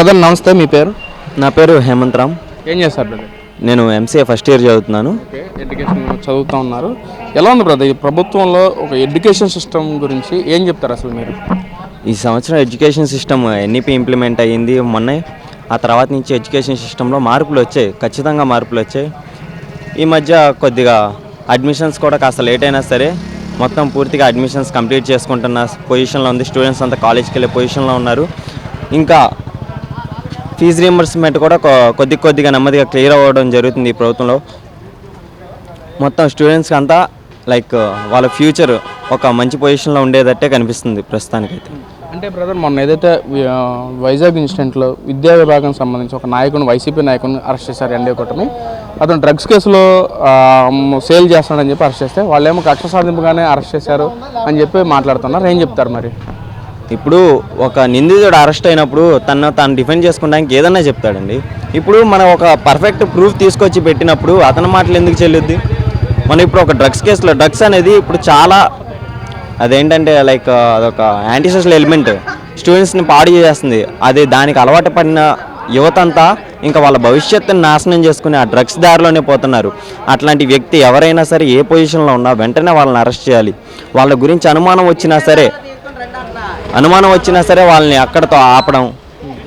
Brother నమస్తే మీ పేరు? నా పేరు హేమంత్ రామ్. ఏం చేస్తారు బ్రదర్? నేను ఎంసీఏ ఫస్ట్ ఇయర్ చదువుతున్నాను. ఎడ్యుకేషన్ చదువుతూ ఉన్నారు. ఎలా ఉంది బ్రదర్ ఈ ప్రభుత్వంలో ఒక ఎడ్యుకేషన్ సిస్టమ్ గురించి ఏం చెప్తారు అసలు మీరు? ఈ సంవత్సరం ఎడ్యుకేషన్ సిస్టమ్ ఎన్ఈపి ఇంప్లిమెంట్ అయ్యింది మొన్నే. ఆ తర్వాత నుంచి ఎడ్యుకేషన్ సిస్టంలో మార్పులు వచ్చాయి ఖచ్చితంగా మార్పులు వచ్చాయి. ఈ మధ్య కొద్దిగా అడ్మిషన్స్ కూడా కాస్త లేట్ అయినా సరే మొత్తం పూర్తిగా అడ్మిషన్స్ కంప్లీట్ చేసుకుంటున్న పొజిషన్లో ఉంది. స్టూడెంట్స్ అంతా కాలేజ్కి వెళ్ళే పొజిషన్లో ఉన్నారు. ఇంకా ఫీజు రియంబర్స్మెంట్ కూడా కొద్ది కొద్దిగా నెమ్మదిగా క్లియర్ అవ్వడం జరుగుతుంది ఈ ప్రభుత్వంలో. మొత్తం స్టూడెంట్స్కి అంతా లైక్ వాళ్ళ ఫ్యూచర్ ఒక మంచి పొజిషన్లో ఉండేటట్టే కనిపిస్తుంది ప్రస్తుతానికైతే. అంటే బ్రదర్ మొన్న ఏదైతే వైజాగ్ ఇన్సిడెంట్లో విద్యా విభాగం సంబంధించి ఒక నాయకుని వైసీపీ నాయకుని అరెస్ట్ చేశారు ఎన్డీ కూటమి. అతను డ్రగ్స్ కేసులో సేల్ చేస్తాడని చెప్పి అరెస్ట్ చేస్తే వాళ్ళేమో కక్ష సాధింపుగానే అరెస్ట్ చేశారు అని చెప్పి మాట్లాడుతున్నారు. ఏం చెప్తారు మరి? ఇప్పుడు ఒక నిందితుడు అరెస్ట్ అయినప్పుడు తను తాను డిఫెండ్ చేసుకోవడానికి ఏదన్నా చెప్తాడండి. ఇప్పుడు మనం ఒక పర్ఫెక్ట్ ప్రూఫ్ తీసుకొచ్చి పెట్టినప్పుడు అతని మాటలు ఎందుకు చెల్లుద్ది? మనం ఇప్పుడు ఒక డ్రగ్స్ కేసులో డ్రగ్స్ అనేది ఇప్పుడు చాలా అదేంటంటే లైక్ అదొక యాంటీ సోషల్ ఎలిమెంట్ స్టూడెంట్స్ని పాడు చేస్తుంది అది దానికి అలవాటు పడిన యువత అంతా ఇంకా వాళ్ళ భవిష్యత్తుని నాశనం చేసుకుని ఆ డ్రగ్స్ దారిలోనే పోతున్నారు. అట్లాంటి వ్యక్తి ఎవరైనా సరే ఏ పొజిషన్లో ఉన్నా వెంటనే వాళ్ళని అరెస్ట్ చేయాలి. వాళ్ళ గురించి అనుమానం వచ్చినా సరే అనుమానం వచ్చినా సరే వాళ్ళని అక్కడతో ఆపడం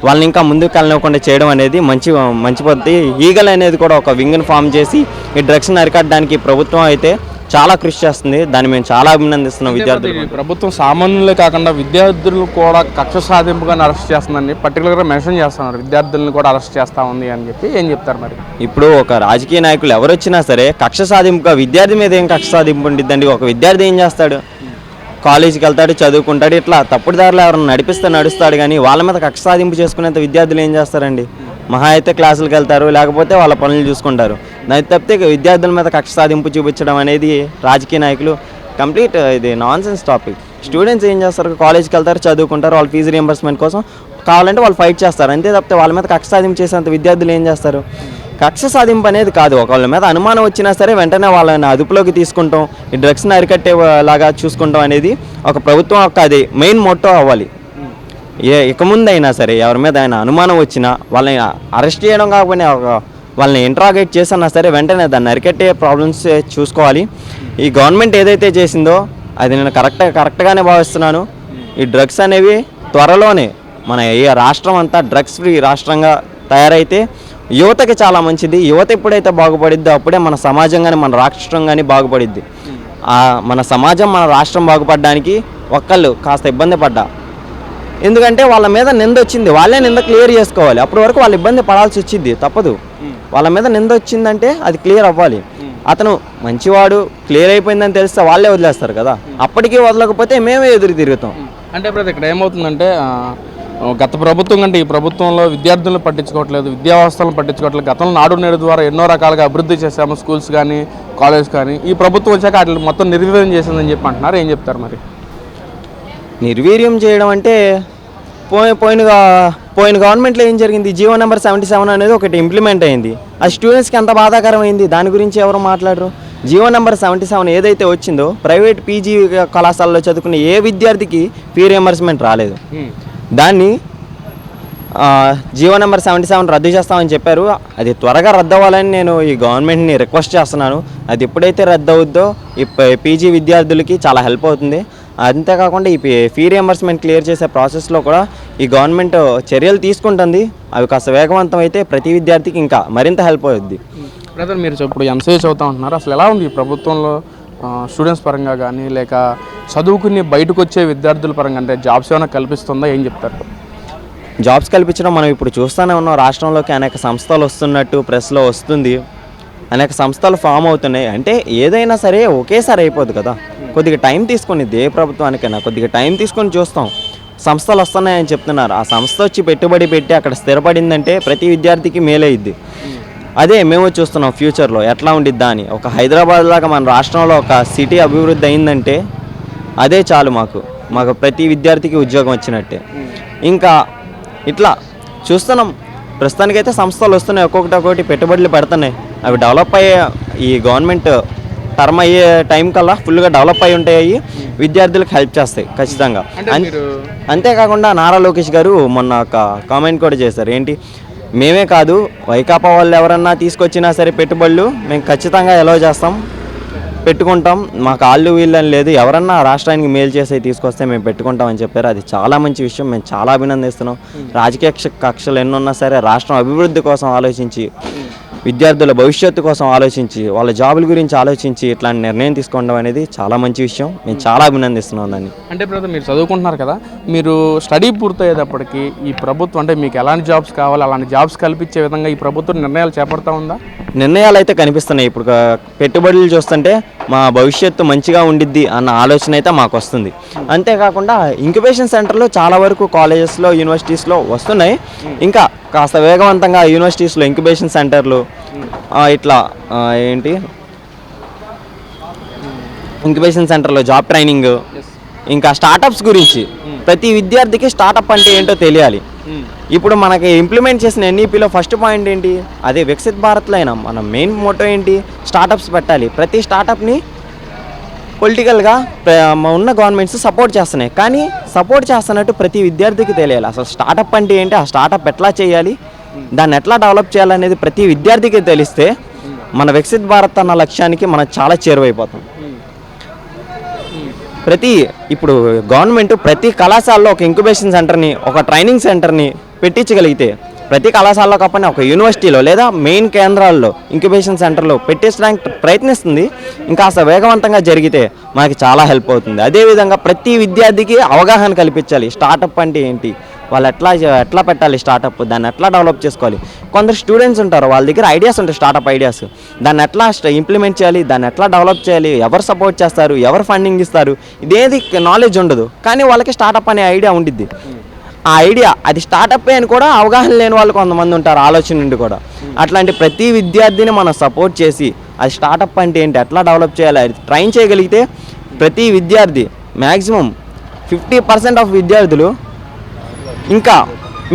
వాళ్ళని ఇంకా ముందుకు వెళ్ళనివ్వకుండా చేయడం అనేది మంచి మంచి పద్ధతి. ఈగల్ అనేది కూడా ఒక వింగ్ని ఫామ్ చేసి ఈ డ్రగ్స్ని అరికట్టడానికి ప్రభుత్వం అయితే చాలా కృషి చేస్తుంది. దాన్ని మేము చాలా అభినందిస్తున్నాం విద్యార్థులు ప్రభుత్వం సామాన్యులే కాకుండా విద్యార్థులు కూడా కక్ష సాధింపుగా అరెస్ట్ చేస్తుందని పర్టికులర్గా మెన్షన్ చేస్తున్నారు. విద్యార్థులను కూడా అరెస్ట్ చేస్తా ఉంది అని చెప్పి ఏం చెప్తారు మరి? ఇప్పుడు ఒక రాజకీయ నాయకులు ఎవరు వచ్చినా సరే కక్ష సాధింపుగా విద్యార్థి మీద ఏం కక్ష సాధింపు ఉండిద్దండి? ఒక విద్యార్థి ఏం చేస్తాడు? కాలేజీకి వెళ్తాడు చదువుకుంటాడు ఇట్లా తప్పుడు దారిలో ఎవరైనా నడిపిస్తే నడుస్తాడు కానీ వాళ్ళ మీద కక్ష సాధింపు చేసుకునేంత విద్యార్థులు ఏం చేస్తారండి? మహా అయితే క్లాసులకు వెళ్తారు లేకపోతే వాళ్ళ పనులు చూసుకుంటారు. దానికి తప్పితే విద్యార్థుల మీద కక్ష సాధింపు చూపించడం అనేది రాజకీయ నాయకులు కంప్లీట్ ఇది నాన్ సెన్స్ టాపిక్. స్టూడెంట్స్ ఏం చేస్తారు? కాలేజ్కి వెళ్తారు చదువుకుంటారు వాళ్ళ ఫీజు రియంబర్స్మెంట్ కోసం కావాలంటే వాళ్ళు ఫైట్ చేస్తారు. అంతే తప్పితే వాళ్ళ మీద కక్ష సాధింపు చేసేంత విద్యార్థులు ఏం చేస్తారు? కక్ష సాధింపు అనేది కాదు. ఒకళ్ళ మీద అనుమానం వచ్చినా సరే వెంటనే వాళ్ళని అదుపులోకి తీసుకుంటాం. ఈ డ్రగ్స్ని అరికట్టేలాగా చూసుకుంటాం అనేది ఒక ప్రభుత్వం యొక్క అది మెయిన్ మోటో అవ్వాలి. ఏ ఇక ముందు అయినా సరే ఎవరి మీద అయినా అనుమానం వచ్చినా వాళ్ళని అరెస్ట్ చేయడం కాకపోయినా ఒక వాళ్ళని ఇంట్రాగేట్ చేసినా సరే వెంటనే దాన్ని అరికట్టే ప్రాబ్లమ్స్ చూసుకోవాలి. ఈ గవర్నమెంట్ ఏదైతే చేసిందో అది నేను కరెక్ట్ కరెక్ట్గానే భావిస్తున్నాను. ఈ డ్రగ్స్ అనేవి త్వరలోనే మన ఈ రాష్ట్రం అంతా డ్రగ్స్ ఫ్రీ రాష్ట్రంగా తయారైతే యువతకి చాలా మంచిది. యువత ఎప్పుడైతే బాగుపడిద్దో అప్పుడే మన సమాజం కానీ మన రాష్ట్రం కానీ బాగుపడిద్ది. మన సమాజం మన రాష్ట్రం బాగుపడడానికి ఒక్కళ్ళు కాస్త ఇబ్బంది పడ్డా. ఎందుకంటే వాళ్ళ మీద నింద వచ్చింది. వాళ్ళే నింద క్లియర్ చేసుకోవాలి. అప్పటి వరకు వాళ్ళు ఇబ్బంది పడాల్సి వచ్చింది. తప్పదు. వాళ్ళ మీద నింద వచ్చిందంటే అది క్లియర్ అవ్వాలి. అతను మంచివాడు క్లియర్ అయిపోయిందని తెలిస్తే వాళ్ళే వదిలేస్తారు కదా. అప్పటికీ వదలకపోతే మేమే ఎదురు తిరుగుతాం. అంటే ఇప్పుడు ఇక్కడ ఏమవుతుందంటే గత ప్రభుత్వం కంటే ఈ ప్రభుత్వంలో విద్యార్థులను పట్టించుకోవట్లేదు విద్యా వ్యవస్థలను పట్టించుకోవట్లేదు. గతంలో నాడు నేడు ద్వారా ఎన్నో రకాలుగా అభివృద్ధి చేశాము స్కూల్స్ కానీ కాలేజ్ కానీ. ఈ ప్రభుత్వం వచ్చాక వాటిని మొత్తం నిర్వీర్యం చేసిందని చెప్పి అంటున్నారు. ఏం చెప్తారు మరి? నిర్వీర్యం చేయడం అంటే పోయిన పోయిన పోయిన గవర్నమెంట్లో ఏం జరిగింది? జియో నెంబర్ సెవెంటీ సెవెన్ అనేది ఒకటి ఇంప్లిమెంట్ అయింది. అది స్టూడెంట్స్కి ఎంత బాధాకరమైంది? దాని గురించి ఎవరు మాట్లాడరు? జియో నెంబర్ సెవెంటీ సెవెన్ ఏదైతే వచ్చిందో ప్రైవేట్ పీజీ కళాశాలలో చదువుకునే ఏ విద్యార్థికి ఫీ రియంబర్స్మెంట్ రాలేదు. దాన్ని జీవో నెంబర్ సెవెంటీ సెవెన్ రద్దు చేస్తామని చెప్పారు. అది త్వరగా రద్దు అవ్వాలని నేను ఈ గవర్నమెంట్ని రిక్వెస్ట్ చేస్తున్నాను. అది ఎప్పుడైతే రద్దు అవుద్దో ఈ పీజీ విద్యార్థులకి చాలా హెల్ప్ అవుతుంది. అంతేకాకుండా ఈ ఫీ రియంబర్స్మెంట్ క్లియర్ చేసే ప్రాసెస్లో కూడా ఈ గవర్నమెంట్ చర్యలు తీసుకుంటుంది. అవి కాస్త వేగవంతం అయితే ప్రతి విద్యార్థికి ఇంకా మరింత హెల్ప్ అవుద్ది. బ్రదర్ మీరు ఇప్పుడు ఎంసీఏ చదువుతా ఉంటున్నారు. అసలు ఎలా ఉంది ఈ ప్రభుత్వంలో? స్టూడెంట్స్ పరంగా కానీ లేక చదువుకుని బయటకు వచ్చే విద్యార్థుల పరంగా అంటే జాబ్స్ ఏమైనా కల్పిస్తుందా? ఏం చెప్తారు? జాబ్స్ కల్పించడం మనం ఇప్పుడు చూస్తూనే ఉన్నాం. రాష్ట్రంలోకి అనేక సంస్థలు వస్తున్నట్టు ప్రెస్లో వస్తుంది. అనేక సంస్థలు ఫామ్ అవుతున్నాయి. అంటే ఏదైనా సరే ఒకేసారి అయిపోదు కదా. కొద్దిగా టైం తీసుకొని ఏ ప్రభుత్వానికైనా కొద్దిగా టైం తీసుకొని చూస్తాం. సంస్థలు వస్తున్నాయని చెప్తున్నారు. ఆ సంస్థ వచ్చి పెట్టుబడి పెట్టి అక్కడ స్థిరపడిందంటే ప్రతి విద్యార్థికి మేలైద్ది. అదే మేము చూస్తున్నాం ఫ్యూచర్లో ఎట్లా ఉండిద్దా అని. ఒక హైదరాబాద్ లాగా మన రాష్ట్రంలో ఒక సిటీ అభివృద్ధి అయిందంటే అదే చాలు మాకు. మాకు ప్రతి విద్యార్థికి ఉద్యోగం వచ్చినట్టే. ఇంకా ఇట్లా చూస్తున్నాం. ప్రస్తుతానికైతే సంస్థలు వస్తున్నాయి. ఒక్కొక్కటి ఒక్కొక్కటి పెట్టుబడులు పెడుతున్నాయి. అవి డెవలప్ అయ్యే ఈ గవర్నమెంట్ టర్మ్ అయ్యే టైం కల్లా ఫుల్గా డెవలప్ అయి ఉంటాయి. విద్యార్థులకు హెల్ప్ చేస్తాయి ఖచ్చితంగా. అంతేకాకుండా నారా లోకేష్ గారు మొన్న ఒక కామెంట్ కూడా చేశారు. ఏంటి? మేమే కాదు వైకాపా వాళ్ళు ఎవరన్నా తీసుకొచ్చినా సరే పెట్టుబడులు మేము ఖచ్చితంగా ఎలా చేస్తాం పెట్టుకుంటాం. మా కాళ్ళు వీళ్ళని లేదు. ఎవరన్నా రాష్ట్రానికి మేలు చేసి తీసుకొస్తే మేము పెట్టుకుంటాం అని చెప్పారు. అది చాలా మంచి విషయం. మేము చాలా అభినందిస్తున్నాం. రాజకీయ కక్ష- కక్షలు ఎన్నున్నా సరే రాష్ట్రం అభివృద్ధి కోసం ఆలోచించి విద్యార్థుల భవిష్యత్తు కోసం ఆలోచించి వాళ్ళ జాబుల గురించి ఆలోచించి ఇట్లాంటి నిర్ణయం తీసుకోవడం అనేది చాలా మంచి విషయం. మేము చాలా అభినందిస్తున్నాం దాన్ని. అంటే బ్రదర్ మీరు చదువుకుంటున్నారు కదా మీరు స్టడీ పూర్తయ్యేటప్పటికి ఈ ప్రభుత్వం అంటే మీకు ఎలాంటి జాబ్స్ కావాలి అలాంటి జాబ్స్ కల్పించే విధంగా ఈ ప్రభుత్వం నిర్ణయాలు చేపడతా ఉందా? నిర్ణయాలు అయితే కనిపిస్తున్నాయి. ఇప్పుడు పెట్టుబడులు చూస్తుంటే మా భవిష్యత్తు మంచిగా ఉండిద్ది అన్న ఆలోచన అయితే మాకు వస్తుంది. అంతేకాకుండా ఇంక్యుబేషన్ సెంటర్లు చాలా వరకు కాలేజెస్లో యూనివర్సిటీస్లో వస్తున్నాయి. ఇంకా కాస్త వేగవంతంగా యూనివర్సిటీస్లో ఇంక్యుబేషన్ సెంటర్లు ఇట్లా ఏంటి? ఇంక్యుబేషన్ సెంటర్లో జాబ్ ట్రైనింగ్ ఇంకా స్టార్టప్స్ గురించి. ప్రతి విద్యార్థికి స్టార్టప్ అంటే ఏంటో తెలియాలి. ఇప్పుడు మనకి ఇంప్లిమెంట్ చేసిన ఎన్ఈపిలో ఫస్ట్ పాయింట్ ఏంటి? అదే వికసిత్ భారత్లో అయినా మన మెయిన్ మోటో ఏంటి? స్టార్టప్స్ పెట్టాలి. ప్రతి స్టార్టప్ని పొలిటికల్గా ఉన్న గవర్నమెంట్స్ సపోర్ట్ చేస్తున్నాయి. కానీ సపోర్ట్ చేస్తున్నట్టు ప్రతి విద్యార్థికి తెలియాలి. అసలు స్టార్టప్ అంటే ఏంటి? ఆ స్టార్టప్ ఎట్లా చేయాలి? దాన్ని ఎట్లా డెవలప్ చేయాలనేది ప్రతి విద్యార్థికి తెలిస్తే మన వికసిత్ భారత్ అన్న లక్ష్యానికి మనం చాలా చేరువైపోతాం. ప్రతి ఇప్పుడు గవర్నమెంట్ ప్రతి కళాశాలలో ఒక ఇంక్యుబేషన్ సెంటర్ని ఒక ట్రైనింగ్ సెంటర్ని పెట్టించగలిగితే ప్రతి కళాశాలలో కాకపోయినా ఒక యూనివర్సిటీలో లేదా మెయిన్ కేంద్రాల్లో ఇంక్యుబేషన్ సెంటర్లో పెట్టించడానికి ప్రయత్నిస్తుంది. ఇంకా అసలు వేగవంతంగా జరిగితే మనకి చాలా హెల్ప్ అవుతుంది. అదేవిధంగా ప్రతి విద్యార్థికి అవగాహన కల్పించాలి. స్టార్టప్ అంటే ఏంటి? వాళ్ళు ఎట్లా ఎట్లా పెట్టాలి స్టార్టప్ దాన్ని ఎట్లా డెవలప్ చేసుకోవాలి? కొందరు స్టూడెంట్స్ ఉంటారు వాళ్ళ దగ్గర ఐడియాస్ ఉంటాయి స్టార్టప్ ఐడియాస్ దాన్ని ఎట్లా ఇంప్లిమెంట్ చేయాలి? దాన్ని ఎట్లా డెవలప్ చేయాలి? ఎవరు సపోర్ట్ చేస్తారు? ఎవరు ఫండింగ్ ఇస్తారు? ఇదేది నాలెడ్జ్ ఉండదు. కానీ వాళ్ళకి స్టార్టప్ అనే ఐడియా ఉండిద్ది. ఆ ఐడియా. అది స్టార్టప్ అని కూడా అవగాహన లేని వాళ్ళు కొంతమంది ఉంటారు ఆలోచన నుండి కూడా. అట్లాంటి ప్రతి విద్యార్థిని మనం సపోర్ట్ చేసి అది స్టార్టప్ అంటే ఏంటి ఎట్లా డెవలప్ చేయాలి అది ట్రైన్ చేయగలిగితే ప్రతి విద్యార్థి మ్యాక్సిమం ఫిఫ్టీ పర్సెంట్ ఆఫ్ విద్యార్థులు ఇంకా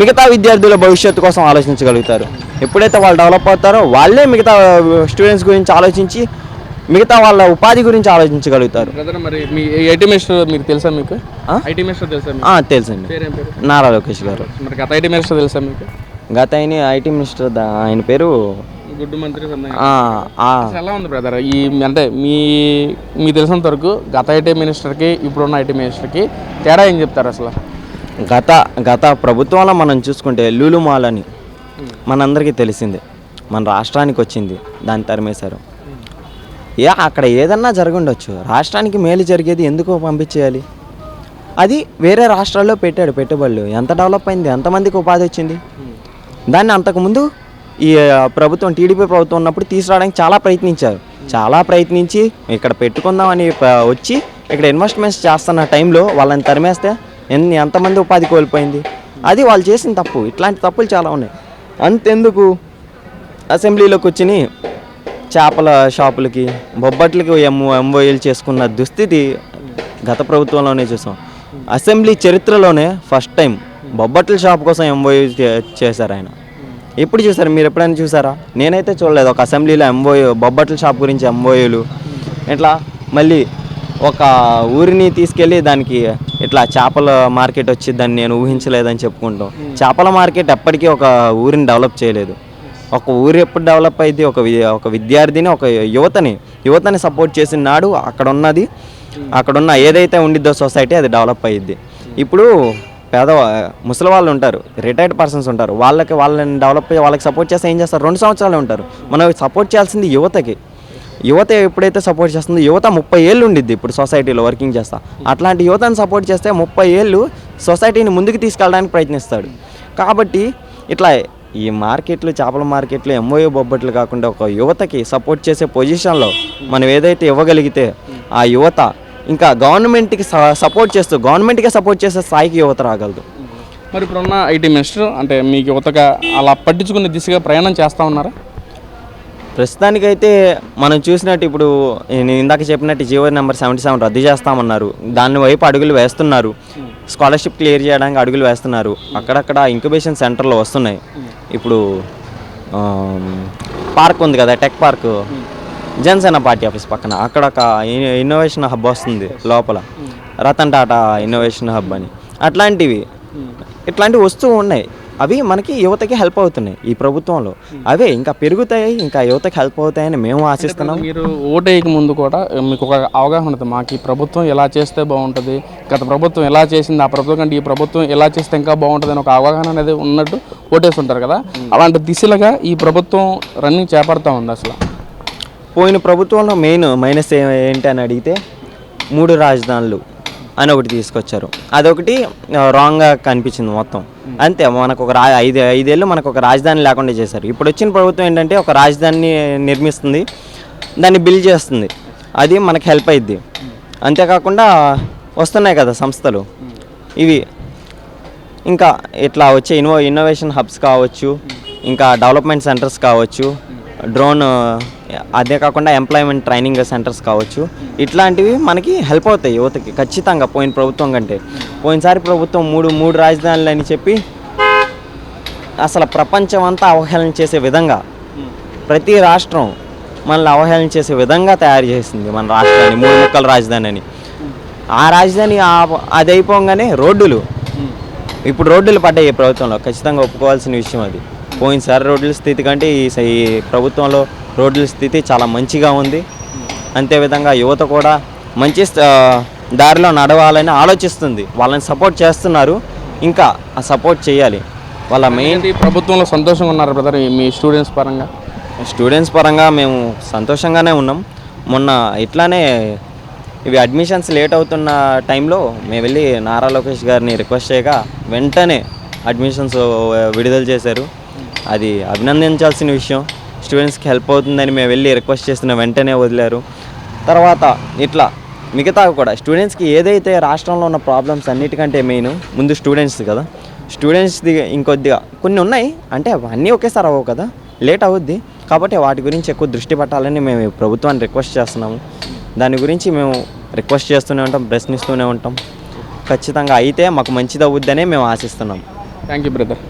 మిగతా విద్యార్థుల భవిష్యత్తు కోసం ఆలోచించగలుగుతారు. ఎప్పుడైతే వాళ్ళు డెవలప్ అవుతారో వాళ్ళే మిగతా uh, స్టూడెంట్స్ గురించి ఆలోచించి మిగతా వాళ్ళ ఉపాధి గురించి ఆలోచించగలుగుతారు. బ్రదర్ మరి మీ ఐటీ మినిస్టర్ మీకు తెలుసా మీకు? ఐటీ మినిస్టర్ తెలుసా మీకు? తెలుసండి. పేరేం పేరు? నారా లోకేష్ గారు. మరి గత ఐటీ మినిస్టర్ తెలుసా మీకు? గత ఆయన ఐటీ మినిస్టర్ దా- ఆయన పేరు గుడ్డు మంత్రి something. ఆ, ఆ, అసలు ఎలా ఉంది బ్రదర్? ఈ అంటే మీ మీకు తెలిసినంత వరకు గత ఐటీ మినిస్టర్కి ఇప్పుడున్న ఐటీ మినిస్టర్కి తేడా ఏం చెప్తారు అసలు? గత గత ప్రభుత్వంలో మనం చూసుకుంటే లూలు మాల్ అని మనందరికీ తెలిసిందే. మన రాష్ట్రానికి వచ్చింది. దాన్ని తరిమేశారు. ఏ అక్కడ ఏదన్నా జరగండొచ్చు. రాష్ట్రానికి మేలు జరిగేది ఎందుకు పంపించేయాలి? అది వేరే రాష్ట్రాల్లో పెట్టాడు పెట్టుబడులు. ఎంత డెవలప్ అయింది? ఎంతమందికి ఉపాధి వచ్చింది? దాన్ని అంతకుముందు ఈ ప్రభుత్వం టీడీపీ ప్రభుత్వం ఉన్నప్పుడు తీసుకురావడానికి చాలా ప్రయత్నించారు. చాలా ప్రయత్నించి ఇక్కడ పెట్టుకుందామని వచ్చి ఇక్కడ ఇన్వెస్ట్మెంట్స్ చేస్తున్న టైంలో వాళ్ళని తరిమేస్తే ఎన్ని ఎంతమంది ఉపాధి కోల్పోయింది? అది వాళ్ళు చేసిన తప్పు. ఇట్లాంటి తప్పులు చాలా ఉన్నాయి. అంతెందుకు? అసెంబ్లీలోకి కూర్చుని చేపల షాపులకి బొబ్బట్లకి ఎంఓ ఎంఓఎల్ చేసుకున్న దుస్థితి గత ప్రభుత్వంలోనే చూసాం. అసెంబ్లీ చరిత్రలోనే ఫస్ట్ టైం బొబ్బట్ల షాప్ కోసం ఎంఓఏ చేశారు ఆయన. ఎప్పుడు చూసారు? మీరు ఎప్పుడైనా చూసారా? నేనైతే చూడలేదు. ఒక అసెంబ్లీలో ఎంఓఏ బొబ్బట్ల షాప్ గురించి ఎంఓఏలు. ఇట్లా మళ్ళీ ఒక ఊరిని తీసుకెళ్ళి దానికి ఇట్లా చేపల మార్కెట్ వచ్చి దాన్ని నేను ఊహించలేదని చెప్పుకుంటాం. చేపల మార్కెట్ ఎప్పటికీ ఒక ఊరిని డెవలప్ చేయలేదు. ఒక ఊరు ఎప్పుడు డెవలప్ అయింది ఒక వి- ఒక విద్యార్థిని ఒక యువతని యువతని సపోర్ట్ చేసిన నాడు అక్కడ ఉన్నది అక్కడున్న ఏదైతే ఉండిద్దో సొసైటీ అది డెవలప్ అయ్యిద్ది. ఇప్పుడు పేద ముసలి వాళ్ళు ఉంటారు రిటైర్డ్ పర్సన్స్ ఉంటారు వాళ్ళకి వాళ్ళని డెవలప్ అయ్యి వాళ్ళకి సపోర్ట్ చేస్తే ఏం చేస్తారు? రెండు సంవత్సరాలు ఉంటారు. మనం సపోర్ట్ చేయాల్సింది యువతకి. యువత ఎప్పుడైతే సపోర్ట్ చేస్తుందో యువత ముప్పై ఏళ్ళు ఉండిద్ది ఇప్పుడు సొసైటీలో వర్కింగ్ చేస్తా. అట్లాంటి యువతను సపోర్ట్ చేస్తే ముప్పై ఏళ్ళు సొసైటీని ముందుకు తీసుకెళ్ళడానికి ప్రయత్నిస్తాడు. కాబట్టి ఇట్లా ఈ మార్కెట్లు చేపల మార్కెట్లు ఎంఓయో బొబ్బట్లు కాకుండా ఒక యువతకి సపోర్ట్ చేసే పొజిషన్లో మనం ఏదైతే ఇవ్వగలిగితే ఆ యువత ఇంకా గవర్నమెంట్కి సపోర్ట్ చేస్తూ గవర్నమెంట్కే సపోర్ట్ చేసే స్థాయికి యువత రాగలదు. మరి ఇప్పుడున్న ఐటీ మినిస్టర్ అంటే మీకు యువతగా అలా పట్టించుకునే దిశగా ప్రయాణం చేస్తూ ఉన్నారా? ప్రస్తుతానికైతే మనం చూసినట్టు ఇప్పుడు నేను ఇందాక చెప్పినట్టు జీవో నెంబర్ సెవెంటీ సెవెన్ రద్దు చేస్తామన్నారు. దాని వైపు అడుగులు వేస్తున్నారు. స్కాలర్షిప్ క్లియర్ చేయడానికి అడుగులు వేస్తున్నారు. అక్కడక్కడ ఇంక్యుబేషన్ సెంటర్లు వస్తున్నాయి. ఇప్పుడు పార్క్ ఉంది కదా tech park. Janasena party office పక్కన. అక్కడ ఒక ఇన్నోవేషన్ హబ్ వస్తుంది లోపల. రతన్ టాటా ఇన్నోవేషన్ హబ్ అని. అట్లాంటివి. ఇట్లాంటివి వస్తూ ఉన్నాయి. అవి మనకి యువతకి హెల్ప్ అవుతున్నాయి ఈ ప్రభుత్వంలో. అవే ఇంకా పెరుగుతాయి ఇంకా యువతకి హెల్ప్ అవుతాయని మేము ఆశిస్తున్నాం. మీరు ఓటేయక ముందు కూడా మీకు ఒక అవగాహన ఉంటుంది. మాకు ఈ ప్రభుత్వం ఎలా చేస్తే బాగుంటుంది గత ప్రభుత్వం ఎలా చేసింది ఆ ప్రభుత్వం కంటే ఈ ప్రభుత్వం ఎలా చేస్తే ఇంకా బాగుంటుంది అని ఒక అవగాహన అనేది ఉన్నట్టు ఓటేస్తుంటారు కదా. అలాంటి దిశలుగా ఈ ప్రభుత్వం రన్నింగ్ చేపడతా ఉంది అసలు. పోయిన ప్రభుత్వంలో మెయిన్ మైనస్ ఏంటి అని అడిగితే మూడు రాజధానులు. అని ఒకటి తీసుకొచ్చారు. అదొకటి రాంగ్గా కనిపించింది మొత్తం. అంతే మనకు ఒక రా ఐదు ఐదేళ్ళు మనకు ఒక రాజధాని లేకుండా చేశారు. ఇప్పుడు వచ్చిన ప్రభుత్వం ఏంటంటే ఒక రాజధానిని నిర్మిస్తుంది దాన్ని బిల్డ్ చేస్తుంది. అది మనకి హెల్ప్ అయింది అంతేకాకుండా వస్తున్నాయి కదా సంస్థలు. ఇవి ఇంకా ఇట్లా వచ్చే ఇన్నో ఇన్నోవేషన్ హబ్స్ కావచ్చు ఇంకా డెవలప్మెంట్ సెంటర్స్ కావచ్చు డ్రోన్ అదే కాకుండా ఎంప్లాయ్మెంట్ ట్రైనింగ్ సెంటర్స్ కావచ్చు. ఇట్లాంటివి మనకి హెల్ప్ అవుతాయి యువతకి ఖచ్చితంగా పోయిన ప్రభుత్వం కంటే. పోయినసారి ప్రభుత్వం మూడు మూడు రాజధానులు అని చెప్పి అసలు ప్రపంచం అంతా అవహేళన చేసే విధంగా ప్రతి రాష్ట్రం మనల్ని అవహేళన చేసే విధంగా తయారు చేసింది మన రాష్ట్రాన్ని మూడు ముక్కల రాజధాని అని ఆ రాజధాని అది అయిపోగానే రోడ్డులు. ఇప్పుడు రోడ్డులు పడ్డాయి ఈ ప్రభుత్వంలో ఖచ్చితంగా ఒప్పుకోవాల్సిన విషయం అది. పోయినసారి రోడ్ల స్థితి కంటే ఈ ఈ ప్రభుత్వంలో రోడ్ల స్థితి చాలా మంచిగా ఉంది. అంతేవిధంగా యువత కూడా మంచి దారిలో నడవాలని ఆలోచిస్తుంది. వాళ్ళని సపోర్ట్ చేస్తున్నారు. ఇంకా ఆ సపోర్ట్ చేయాలి. వాళ్ళ మెయిన్ ప్రభుత్వంలో సంతోషంగా ఉన్నారు బ్రదర్ మీ స్టూడెంట్స్ పరంగా? స్టూడెంట్స్ పరంగా మేము సంతోషంగానే ఉన్నాం. మొన్న ఇట్లానే ఇవి అడ్మిషన్స్ లేట్ అవుతున్న టైంలో మేము వెళ్ళి నారా లోకేష్ గారిని రిక్వెస్ట్ చేయగా వెంటనే అడ్మిషన్స్ విడుదల చేశారు. అది అభినందించాల్సిన విషయం. స్టూడెంట్స్కి హెల్ప్ అవుతుందని మేము వెళ్ళి రిక్వెస్ట్ చేసిన వెంటనే వదిలారు. తర్వాత ఇట్లా మిగతా కూడా స్టూడెంట్స్కి ఏదైతే రాష్ట్రంలో ఉన్న ప్రాబ్లమ్స్ అన్నిటికంటే మెయిన్ ముందు స్టూడెంట్స్ కదా. స్టూడెంట్స్ది ఇంకొద్దిగా కొన్ని ఉన్నాయి అంటే అవన్నీ ఒకేసారి అవ్వవు కదా లేట్ అవుద్ది. కాబట్టి వాటి గురించి ఎక్కువ దృష్టి పెట్టాలని మేము ప్రభుత్వాన్ని రిక్వెస్ట్ చేస్తున్నాము. దాని గురించి మేము రిక్వెస్ట్ చేస్తూనే ఉంటాం ప్రశ్నిస్తూనే ఉంటాం. ఖచ్చితంగా అయితే మాకు మంచిది అవుద్దనే మేము ఆశిస్తున్నాం. Thank you brother